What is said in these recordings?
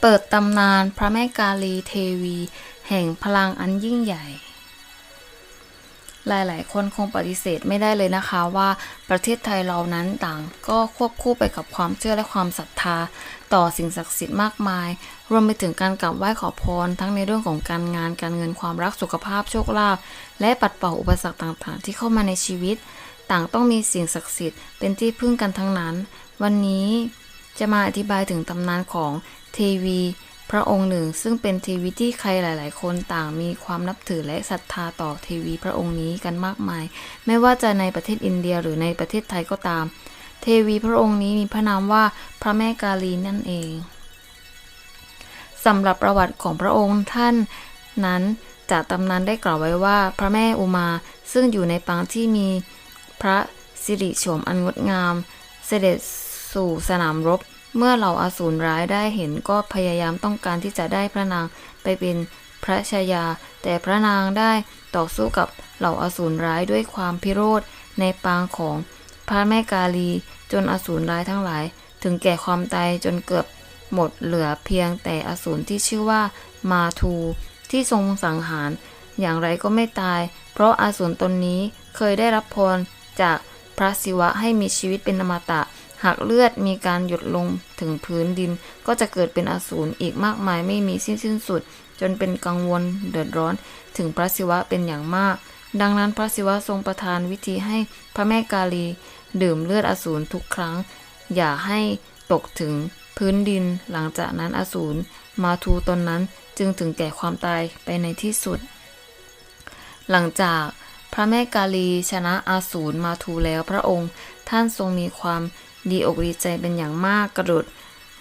เปิดตำนานพระแม่กาลีเทวี แห่งพลังอันยิ่งใหญ่ หลายๆ คนคงปฏิเสธไม่ได้เลยนะคะว่าประเทศไทยเรานั้นต่างก็ควบคู่ไปกับความเชื่อและความศรัทธา ต่อสิ่งศักดิ์สิทธิ์มากมาย รวมไปถึงการกราบไหว้ขอพร ทั้งในเรื่องของการงานการเงินความรักสุขภาพโชคลาภและปัดเป่าอุปสรรคต่างๆ ที่เข้ามาในชีวิต ต่างต้องมีสิ่งศักดิ์สิทธิ์เป็นที่พึ่งกันทั้งนั้น วันนี้ จะมาอธิบายถึงตำนานของเทวี พระองค์หนึ่ง ซึ่งเป็นเทวีที่ใครหลาย ๆ คนต่างมีความนับถือและศรัทธาต่อเทวีพระองค์นี้กันมากมาย ไม่ว่าจะในประเทศอินเดียหรือในประเทศไทยก็ตาม เทวีพระองค์นี้มีพระนามว่าพระแม่กาลีนั่นเองสำหรับประวัติของพระองค์ท่านนั้นจากตำนานได้กล่าวไว้ว่าพระแม่อุมา ซึ่งอยู่ในปางที่มีพระสิริโฉมอันงดงาม เสด็จ สู่สนามรบ เมื่อเหล่าอาสูรร้ายได้เห็นก็พยายามต้องการที่จะได้พระนางไปเป็นพระชายา แต่พระนางได้ต่อสู้กับเหล่าอาสูรร้ายด้วยความพิโรธในปางของพระแม่กาลี จนอสูรร้ายทั้งหลาย ถึงแก่ความตายจนเกือบหมดเหลือเพียงแต่อสูรที่ชื่อว่ามาทูที่ทรงสังหาร อย่างไรก็ไม่ตาย เพราะอาสูรตนนี้เคยได้รับพรจากพระศิวะให้มีชีวิตเป็นอมตะ หากเลือดมีการหยดลงถึงพื้นดิน ก็จะเกิดเป็นอสูรอีกมากมายไม่มีสิ้นสิ้นสุด จนเป็นกังวลเดือดร้อนถึงพระศิวะเป็นอย่างมาก ดังนั้นพระศิวะทรงประทานวิธีให้พระแม่กาลี ดื่มเลือดอสูรทุกครั้ง อย่าให้ตกถึงพื้นดินหลังจากนั้นอสูรมาทูตนนั้นจึงถึงแก่ความตายไปในที่สุด หลังจากพระแม่กาลีชนะอาสูรมาทูแล้วพระองค์ ท่านทรงมีความ ดีอกดีใจเป็นอย่างมากกระโดด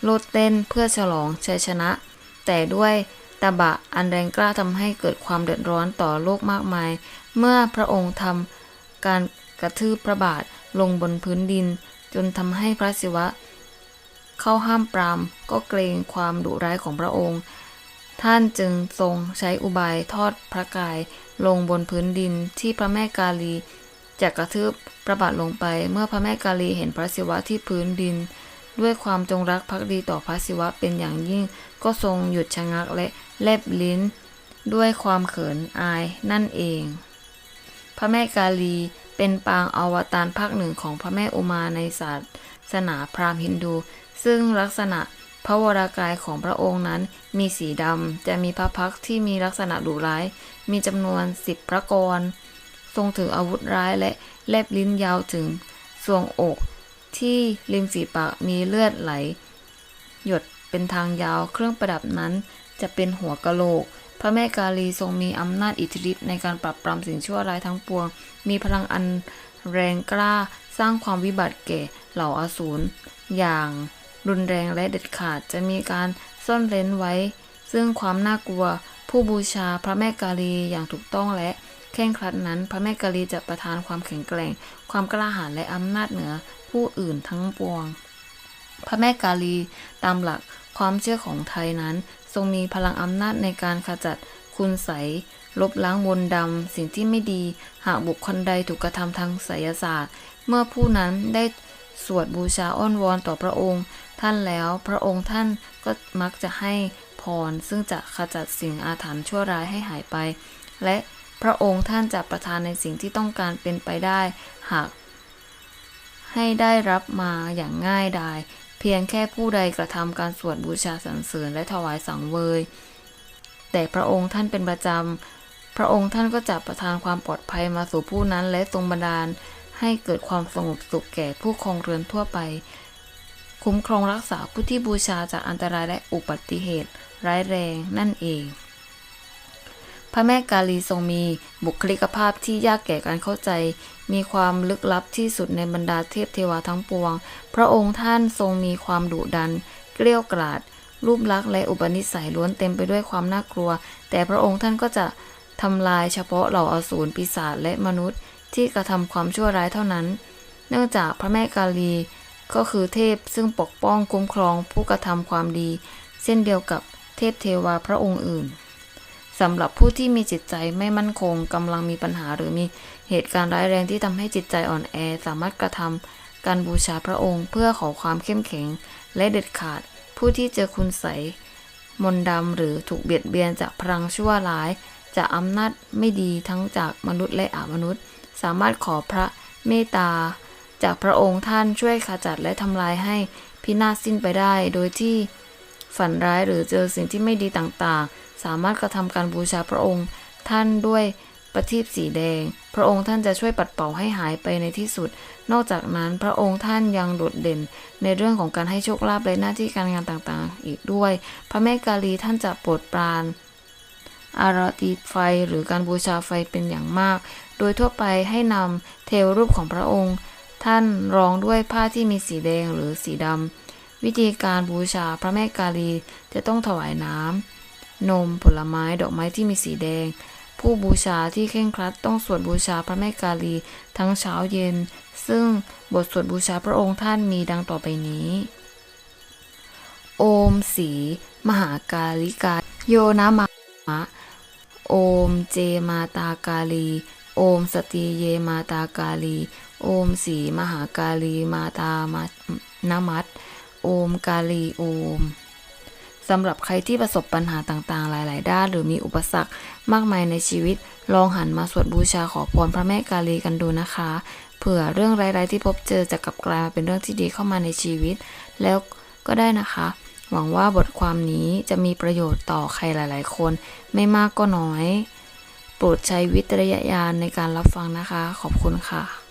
โลดเต้นเพื่อฉลองชัยชนะ แต่ด้วยตะบะอันแรงกล้าทำให้เกิดความเดือดร้อนต่อโลกมากมาย เมื่อพระองค์ทำการกระทืบพระบาทลงบนพื้นดิน จนทำให้พระศิวะ เข้าห้ามปราม ก็เกรงความดุร้ายของพระองค์ ท่านจึงทรงใช้อุบายทอดพระกายลงบนพื้นดินที่พระแม่กาลี จะกกระทืบพระบาทลงไปเมื่อพระแม่กาลีเห็นพระศิวะที่พื้นดิน ด้วยความจงรักภักดีต่อพระศิวะเป็นอย่างยิ่ง ก็ทรงหยุดชะงักและแลบลิ้น ด้วยความเขินอายนั่นเอง พระแม่กาลีเป็นปางอวตารภาคหนึ่งของพระแม่อุมาในศาสนาพราหมณ์ฮินดู ซึ่งลักษณะพระวรากายของพระองค์นั้นมีสีดำ จะมีพระพักที่มีลักษณะดุร้าย มีจำนวนสิบพระกร ทรงถืออาวุธร้ายและแลบลิ้นยาวถึงทรวงอก ที่ริมฝีปากมีเลือดไหล หยดเป็นทางยาวเครื่องประดับนั้นจะเป็นหัวกะโหลก พระแม่กาลีทรงมีอำนาจอิทธิฤทธิ์ในการปราบปรามสิ่งชั่วร้ายทั้งปวง มีพลังอันแรงกล้าสร้างความวิบัติแก่เหล่าอสูรอย่างรุนแรงและเด็ดขาดจะมีการซ่อนเร้นไว้ ซึ่งความน่ากลัวผู้บูชาพระแม่กาลีอย่างถูกต้องและ ร่งครัดนั้น พระแม่กาลีจะประทานความแข็งแกร่ง ความกล้าหาญและอำนาจเหนือผู้อื่นทั้งปวง พระแม่กาลีตามหลักความเชื่อของไทยนั้น ทรงมีพลังอำนาจในการขจัดคุณไสลบล้างมนต์ดำสิ่งที่ไม่ดี หากบุคคลใดถูกกระทำทางไสยศาสตร์ เมื่อผู้นั้นได้สวดบูชาอ้อนวอนต่อพระองค์ ท่านแล้วพระองค์ท่านก็มักจะให้พรซึ่งจะขจัดสิ่งอาถรรพ์ชั่วร้ายให้หายไป และ พระองค์ท่านจะประทานในสิ่งที่ต้องการเป็นไปได้ หาก ให้ได้รับมาอย่างง่ายดาย เพียงแค่ผู้ใดกระทำการสวดบูชาสรรเสริญและถวายสังเวย แต่พระองค์ท่านเป็นประจำ พระองค์ท่านก็จะประทานความปลอดภัยมาสู่ผู้นั้นและทรงบันดาล ให้เกิดความสงบสุขแก่ผู้ครองเรือนทั่วไปคุ้มครองรักษาผู้ที่บูชาจากอันตรายและอุบัติเหตุ ร้ายแรงนั่นเอง พระแม่กาลีทรงมีบุคลิกภาพที่ยากแก่การเข้าใจ มีความลึกลับที่สุดในบรรดาเทพเทวาทั้งปวง พระองค์ท่านทรงมีความดุดัน เกลี้ยวกราดรูปลักษณ์และอุปนิสัยล้วนเต็มไปด้วยความน่ากลัว แต่พระองค์ท่านก็จะทำลายเฉพาะเหล่าอสูรปีศาจและมนุษย์ ที่กระทำความชั่วร้ายเท่านั้น เนื่องจากพระแม่กาลีก็คือเทพซึ่งปกป้องคุ้มครองผู้กระทำความดี เช่นเดียวกับเทพเทวาพระองค์อื่น สำหรับผู้ที่มีจิตใจไม่มั่นคงกำลังมีปัญหาหรือมีเหตุการณ์ร้ายแรงที่ทำให้จิตใจอ่อนแอ สามารถกระทำการบูชาพระองค์ เพื่อขอความเข้มแข็ง และเด็ดขาด ผู้ที่เจอคุณใสมนดำหรือถูกเบียดเบียนจากพลังชั่วร้าย จากอำนาจไม่ดีทั้งจากมนุษย์และอมนุษย์ สามารถขอพระเมตตา จากพระองค์ท่านช่วยขจัดและทำลายให้พินาศสิ้นไปได้ โดยที่ฝันร้ายหรือเจอสิ่งที่ไม่ดีต่างๆ สามารถกระทำการบูชาพระองค์ ท่านด้วยประทีปสีแดง พระองค์ท่านจะช่วยปัดเป่าให้หายไปในที่สุด นอกจากนั้นพระองค์ท่านยังโดดเด่น ในเรื่องของการให้โชคลาภและหน้าที่การงานต่างๆ อีกด้วย พระแม่กาลีท่านจะโปรดปรานอารติไฟหรือการบูชาไฟเป็นอย่างมาก โดยทั่วไปให้นำเทวรูปของพระองค์ ท่านรองด้วยผ้าที่มีสีแดงหรือสีดำวิธีการบูชาพระแม่กาลีจะต้องถวายน้ำ นม ผลไม้ ดอกไม้ที่มีสีแดง ผู้บูชาที่เคร่งครัดต้องสวดบูชาพระแม่กาลี ทั้งเช้าเย็น ซึ่งบทสวดบูชาพระองค์ท่านมีดังต่อไปนี้ โอมสี มหากาลิกา โยนะมะโอมเจมาตากาลี โอมสติเยมาตากาลี โอมสีมหากาลีมาตามานมัตโอมกาลีโอม สำหรับใครที่ประสบปัญหาต่างๆ หลาย ๆ ด้าน หรือมีอุปสรรคมากมายในชีวิต ลองหันมาสวดบูชาขอพรพระแม่กาลีกันดูนะคะ เผื่อเรื่องร้าย ๆ ที่พบเจอจะกลับกลายมาเป็นเรื่องที่ดีเข้ามาในชีวิต แล้วก็ได้นะคะ หวังว่าบทความนี้จะมีประโยชน์ต่อใครหลาย ๆ คน ไม่มากก็น้อย โปรดใช้วิจารณญาณในการรับฟังนะคะ ขอบคุณค่ะ